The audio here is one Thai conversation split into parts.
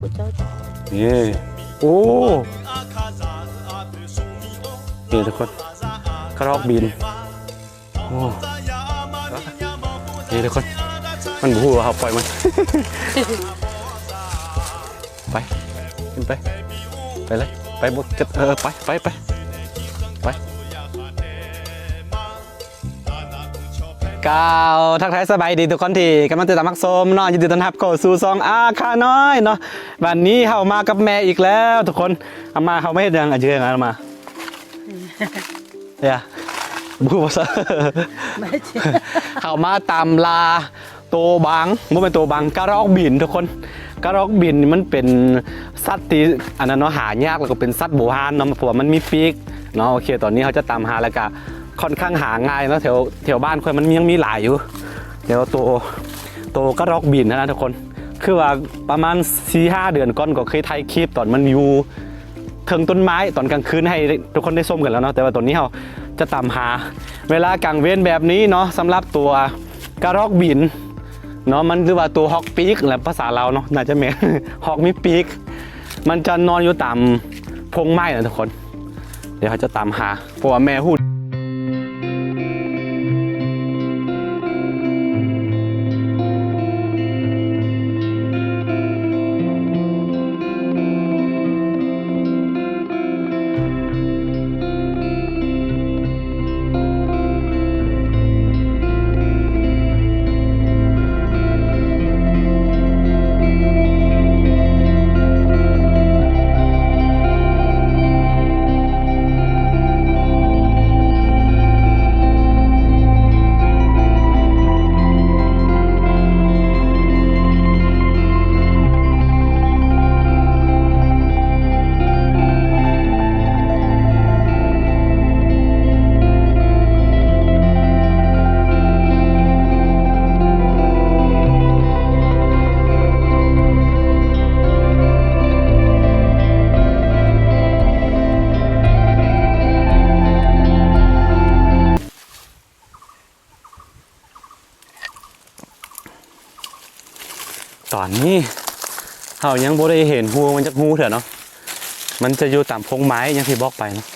นี่โอ้นี่ทุกคนกระรอกบินโอ้นี่ทุกคน มันบูว่าเขาปล่อยมัน ไป ขึ้นไป ไปเลย ไปบกจะเออไปไปไปไป กล่าวทักทายสบายดีทุกคนที่กำลังติดตามมักชมเนาะยินดีต้อนรับเข้าสู่ซองอาคาน้อยเนาะวันนี้เฮามากับแม่อีกแล้ว ทุกคนเอามาเขาไม่เห็นยังอะเชื่อนะเอามาเนี่ยบูภาษาไม่ใช่เขามาตามลาโตบางมันเป็นโตบางกระรอกบินทุกคนกระรอกบินมันเป็นสัตว์ที่อันนั้นเนาะหายากแล้วก็เป็นสัตว์โบราณเนาะเพราะว่ามันมีปีกเนาะโอเค ตอนนี้เขาจะตามหาแล้วก็ ค่อนข้างหาง่ายนะแถวแถวบ้านคนมันยังมีหลายอยู่ เดี๋ยวโตโตกระรอกบินนะทุกคน คือว่าประมาณ4ีหเดือนก่อนก็เคยถ่ายคลิปตอนมันอยู่เทิงต้นไม้ตอนกลางคืนให้ทุกคนได้ส้มกันแล้วเนาะแต่ว่าตอนนี้เราจะตามหา เวลากลางเว้นแบบนี้เนาะสำหรับตัวกระรอกบินเนาะมันหรือว่าตัวฮอกปีกแหละภาษาเราเนาะน่าจะแม่นฮอกมีปีกมันจะนอนอยู่ตามพงไม้นะทุกคน เดี๋ยวเขาจะตามหาเพราะว่าแม่พู ดตอนนี้เรายังบ่ได้เห็นหูมันจากหูเถอะเนาะมันจะอยู่ตามพงไม้อย่างที่บอกไปเนาะ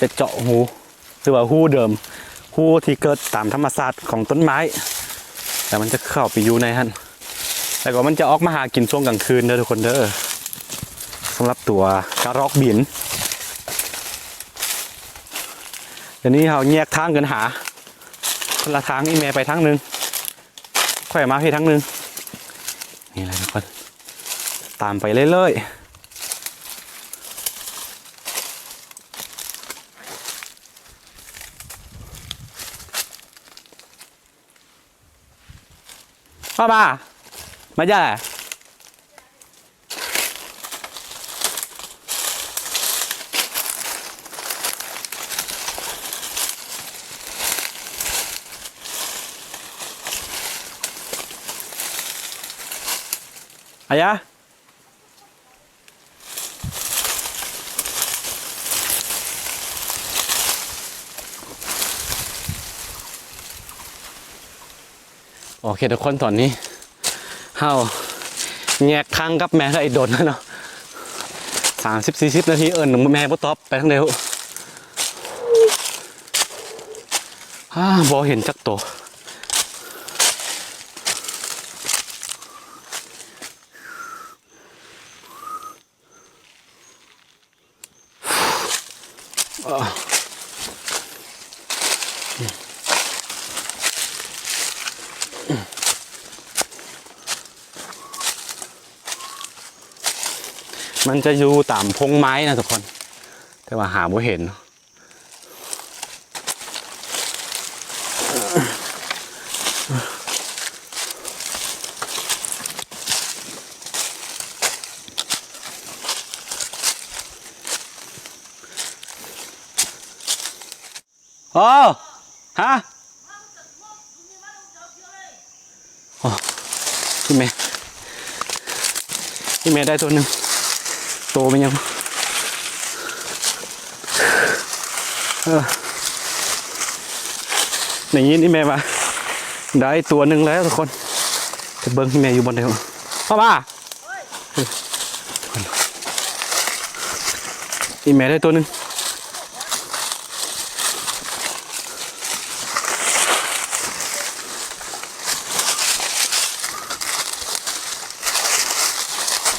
จะเจาะหูหรือว่าหูเดิมหูที่เกิดตามธรรมชาติของต้นไม้ แต่มันจะเข้าไปอยู่ในหันแต่ก็มันจะออกมาหากินช่วงกลางคืนเด้อทุกคนเด้อสำหรับตัวกระรอกบินเดี๋ยวนี้เราแยกทางกันหาคนละทางอีเมไปทางหนึ่งค่อยมาพี่ทางหนึ่ง นี่แหละทุกคนตามไปเรื่อยๆพ่อมาม อายะโอเคทุกคนตอนนี้เฮาแยกทางกับแม่แล้วไอ้โดนแล้วเนาะสามสิบสี่สิบนาทีเอิญแม่บ่ตอบไปทางเดียวฮ่าบอเห็นจักตัว มันจะอยู่ตามพงไม้นะทุกคน แต่ว่าหาบ่เห็นอะโอ้ ฮะโอ้พี่เมย์พี่เมย์ได้ตัวหนึ่ง ตมันยังอย่างนี้นี่แม่มาได้ตัวหนึ่งแล้วทุกคนจะเบิ้งที่แม่อยู่บนเดียวพ่อมาอีแม่ได้ตัวหนึ่ง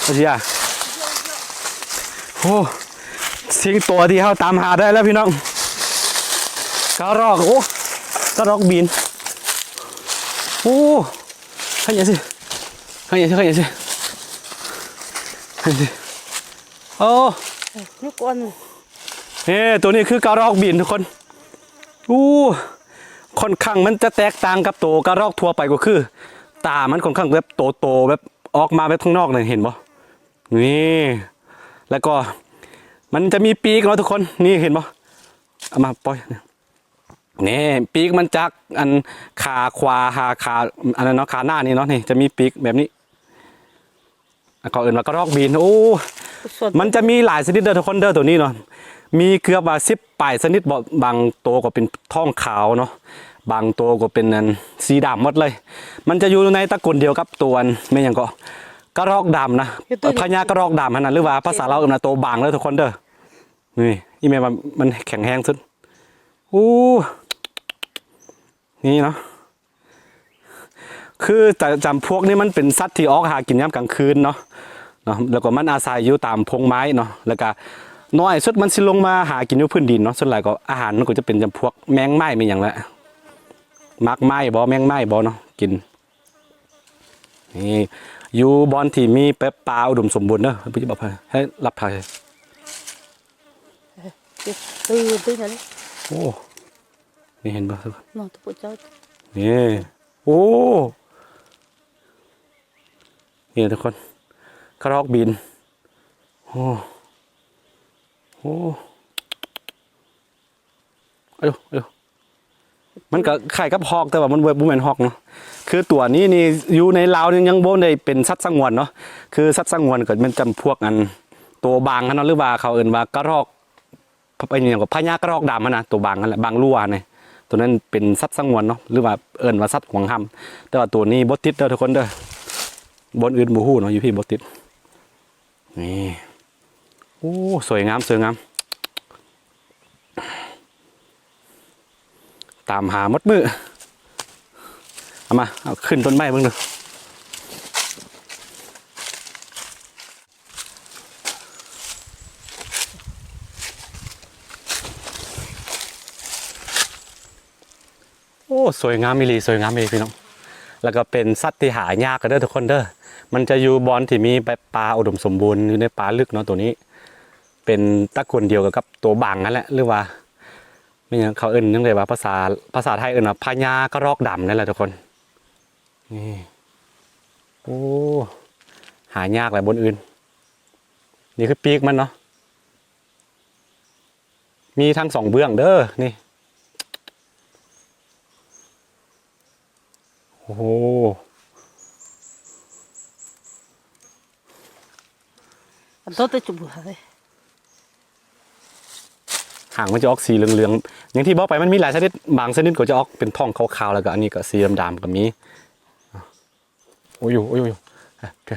เอาสิอะ โอ้สิ่งตัวที่เขาตามหาได้แล้วพี่น้องกระรอกโอ้กระรอกบินโอ้ให้ยังสิให้ยังสิให้ยังสิให้ยังสิโอ้ nước con นี่ตัวนี้คือกระรอกบินทุกคนอู้ค่อนข้างมันจะแตกต่างกับตัวกระรอกทั่วไปก็คือ ตามันค่อนข้างแบบโตๆแบบออกมาแบบข้างนอกเลยเห็นปะนี่ แล้วก็มันจะมีปีกเนาะทุกคนนี่เห็นปะเอามาปล่อยนี่ปีกมันจากอันขาขวาหาขาอันนั้นเนาะขาหน้านี่เนาะนี่จะมีปีกแบบนี้อะก่อนอื่นว่ากระรอกบินโอ้ sột มันจะมีหลายชนิดเด้อทุกคนเด้อตัวนี้เนาะมีเกือบว่าสิบปลายชนิดบ่บางตัวก็เป็นท้องขาวเนาะบางตัวก็เป็นอันสีดำหมดเลย มันจะอยู่ในตระกูลเดียวกับตัวอันไม่หยังก็ กระรอกดำนะพญากระรอกดำหั่นนะหรือว่าภาษาเราเอิ้นว่าตัวบางเลยทุกคนเด้อนี่อีเมลมันมันแข็งแรงสุดอู้นี่เนาะคือแต่จำพวกนี้มันเป็นสัตว์ที่ออกหากินยามกลางคืนเนาะเนาะแล้วก็มันอาศัยอยู่ตามพงไม้เนาะแล้วก็น้อยสุดมันสิลงมาหากินอยู่พื้นดินเนาะส่วนใหญ่ก็อาหารมันก็จะเป็นจำพวกแมงไม้มีอย่างละมักไม้บ่แมงไม้บ่เนาะกินนี่ อยู่บอนที่มีแป๊บปลาอุดมสมบูรณ์เนาะพี่บอกให้รับถ่าย từ từ này โอ้นี่เห็นป่ะทุกคน nó tôi cháu นี่โอ้นี่ทุกคนกระรอกบินโอ้โอ้อายุอายุ มันก็คล้ายกับฮอกแต่ว่ามันเว็บบุแมนฮอกเนาะคือตัวนี้นี่อยู่ในลาวนี่ยังบ่ได้เป็นสัตว์สงวนเนาะคือสัตว์สงวนก็มันจำพวกอัน ตัวบางนะหรือว่าเขาเอิ่นว่ากระรอกไปอย่างกับพญากระรอกดำนะตัวบางนั่นแหละบางรั่วเนี่ยตัวนั้นเป็นสัตว์สงวนเนาะหรือว่าเอิญว่าสัตว์ห่วงห้ำแต่ว่าตัวนี้บดติดเด้อทุกคนเด้อบนอื่นบูฮู้เนาะอยู่พี่บดติดนี่โอ้สวยงามสวยงาม ตามหามดมือเอามา เอาขึ้นต้นไม้บ้างดูโอ้สวยงามมิลีสวยงามมิลีพี่น้อง แล้วก็เป็นสัตว์ที่หายากกันเด้อทุกคนเด้อ มันจะอยู่บอนที่มีปลาอุดมสมบูรณ์อยู่ในป่าลึกเนาะตัวนี้ เป็นตะกูลเดียวกับตัวบางนั่นแหละหรือว่า นเขาเอิ้นยังไงว่าภาษาภาษาไทยเอิ้นว่าพญากระรอกดำนั่นแหละทุกคน นี่โอ้หายากแหละบนอื่น นี่คือปีกมันเนาะมีทั้งสองเบื้องเด้อนี่โอ้โห tôi tôi chụp rồi หางมันจะออกสีเหลืองๆอย่างที่บอกไปมันมีหลายชนิดบางชนิดก็จะออกเป็นท่องขาวๆแล้วก็อันนี้ก็สีดำๆก็มีโอ้ยอยู่โอ้ยอยู่โอเค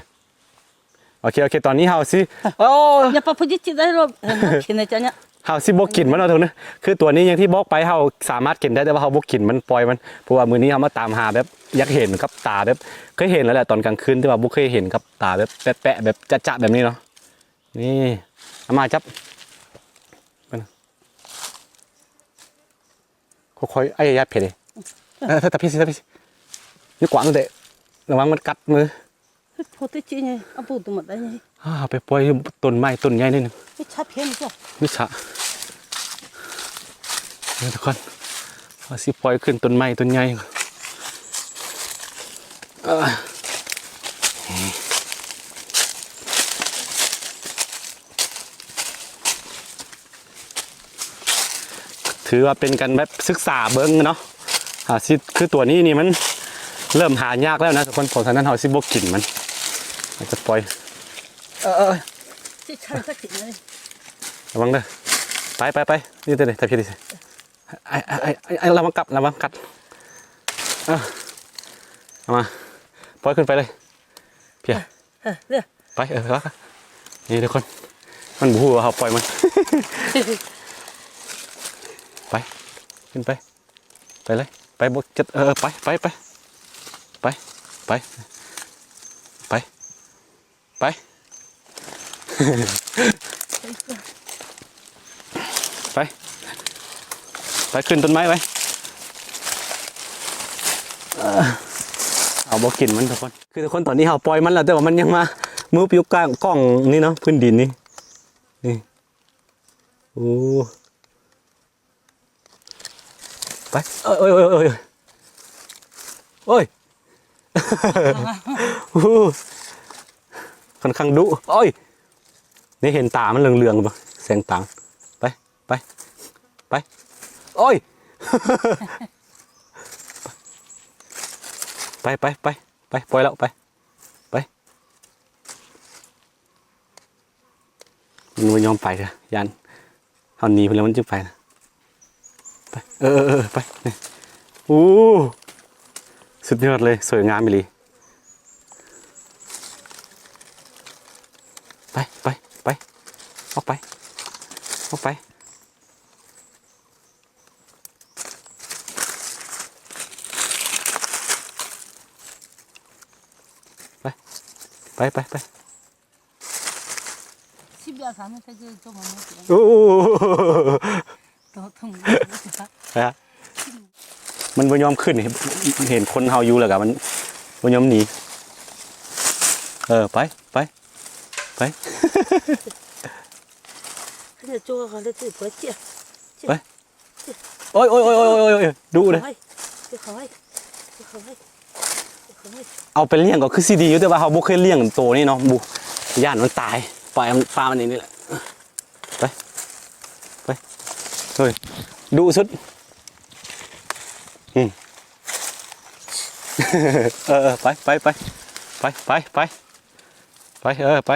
โอเคโอเคตอนนี้เฮาสิโอ้ nhà pa phun chít đấy rồi khi này cho nhá เฮาสิบ่กินมันเอาเถอะนะคือตัวนี้อย่างที่บอกไปเฮาสามารถกินได้แต่ว่าเฮาบ่กินมันปล่อยมันเพราะว่ามื้อนี้เฮามาตามหาแบบอยากเห็นกับตาแบบเคยเห็นแล้วแหละตอนกลางคืนแต่ว่าบ่เคยเห็นกับตาแบบแปะๆแบบจะๆแบบนี้เนาะนี่เอามาจับไปนะ ค่อยๆไอ้ยาเผ็ดดิเออแต่พี่สิแต่พี่สินี่กวางเด้ระวังมันกัดมือ phun tôi chít nhỉ ông phun tôi một đấy nhỉ อ่าไปปล่อยต้นไม้ต้นใหญ่นิดนึง cái chắp hết chưa วิชาเนี่ยทุกคนเอาสิปล่อยขึ้นต้นไม้ต้นใหญ่ก่อนเอ้ย ถือว่าเป็นการแบบศึกษาเบิ้งเนาะอ่าสิคือตัวนี้นี่มันเริ่มหายากแล้วนะทุกคนเพราะฉะนั้นเราสิบกินมันเราจะปล่อย เออเออ cái chắp sắc chít này ระวังเด้อไปไปไปนี่เด้อแต่พี่ดิไอ้ไอ้ไอ้ไอ้ไอ้ระวังกลับระวังกัดเอาเอามาปล่อยขึ้นไปเลยเพีย ờ được ไปเออแล้วนี่ทุกคน มันบูว่าเขาปล่อยมันไป ขึ้นไป ไปเลย ไปบกจัดเออไปไปไปไปไป ไป ไป ไป ไปขึ้นต้นไม้ไว้เออเอาบอกกินมันทุกคน คือทุกคนตอนนี้เราปล่อยมันแล้วแต่ว่ามันยังมามือปิวกลางกล้องนี่เนาะพื้นดินนี่ นี่ โอ้ ไปเอ้ยเอ้ยเอ้ยเอ้ยโอ้ยโอ้โหค่อนข้างดุโอ้ยนี่เห็นตามันเหลืองๆปะแสงต่างไปไปไปโอ้ยไปไปไปไปปล่อยแล้วไปไปมันไม่ยอมไปเลยยันเอาหนีไปแล้วมันจะไปนะ ไปเออไปโอ้สุดยอดเลยสวยงามมิลีไปไปไปออกไปออกไปไปไปไปไปโอ้ มันบ่ยอมขึ้นเห็นคนเฮาอยู่แล้วกะมันบ่ยอมหนีเออไปไปไปเขาจะจ้วเขาจะตื่นเจี๊ยบไปโอ้ยโอ้ยโอ้ยโอ้ยโอ้ยดูเลยเอาไปเลี้ยงก็คือซีดีอยู่แต่ว่าเขาบุกเคยเลี้ยงโตนี่เนาะบุย่านมันตายปล่อยมันฟามันนี่นี่แหละไปไป เฮ้ยดูสุดอืมเออเออไปไปไปไปไปไปไปเออไป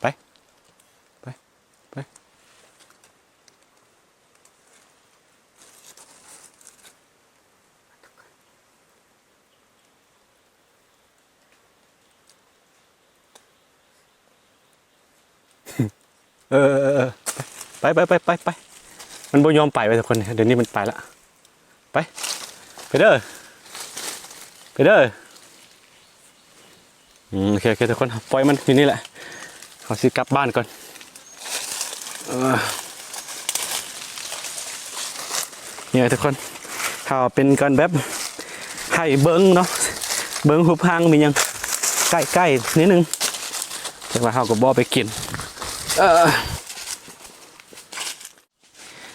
ไปไปไป เออไปไปไปไปไปมันบ่ยอมไปไปทุกคนเดี๋ยวนี้มันไปละไปไปเด้อไปเด้ออืมโอเคโอเคทุกคนปล่อยมันอยู่นี่แหละขอสิกลับบ้านก่อนเนี่ยทุกคนเขาเป็นกันแบบให้เบิ้งเนาะเบิ้งหุบหางมียังใกล้ๆนิดนึงแต่ว่าเขาก็บ่ไปกิน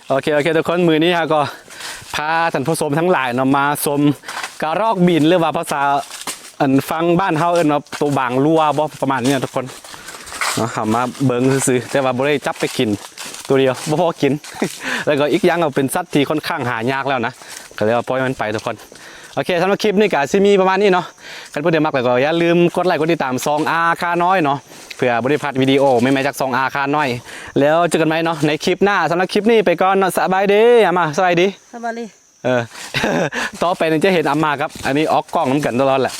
โอเค โอเค ทุกคนมือนี้ฮะก็พาท่านผู้ชมทั้งหลายเนาะมาชมกระรอกบินหรือว่าภาษาอันฟังบ้านเฮาเอิ้นว่าตัวบางรัวบ่ประมาณนี้นะทุกคนเนาะเอามาเบิ่งซื่อแต่ว่าบ่ได้จับไปกินตัวเดียวบ่พอกิน แล้วก็อีกอย่างก็เป็นสัตว์ที่ค่อนข้างหายากแล้วนะก็เลยว่าปล่อยมันไปทุกคนโอเคสำหรับคลิปนี้ก็สิมีประมาณนี้เนาะกันเพื่อนเดียวมักแล้วก็อย่าลืมกดไลค์กดติดตามซองอาคาน้อยเนาะ พื่อบริพัตวิดีโอไม่แม้จากสองอาคารน่อย แล้วเจอกันไหมเนาะในคลิปหน้าสำหรับคลิปนี้ไปก่อนสบายดีอามาสบายดีสบายดีเออต่อไปนี่จะเห็นอามาครับ อันนี้ออกกล้องน้ำกันตลอดแหละ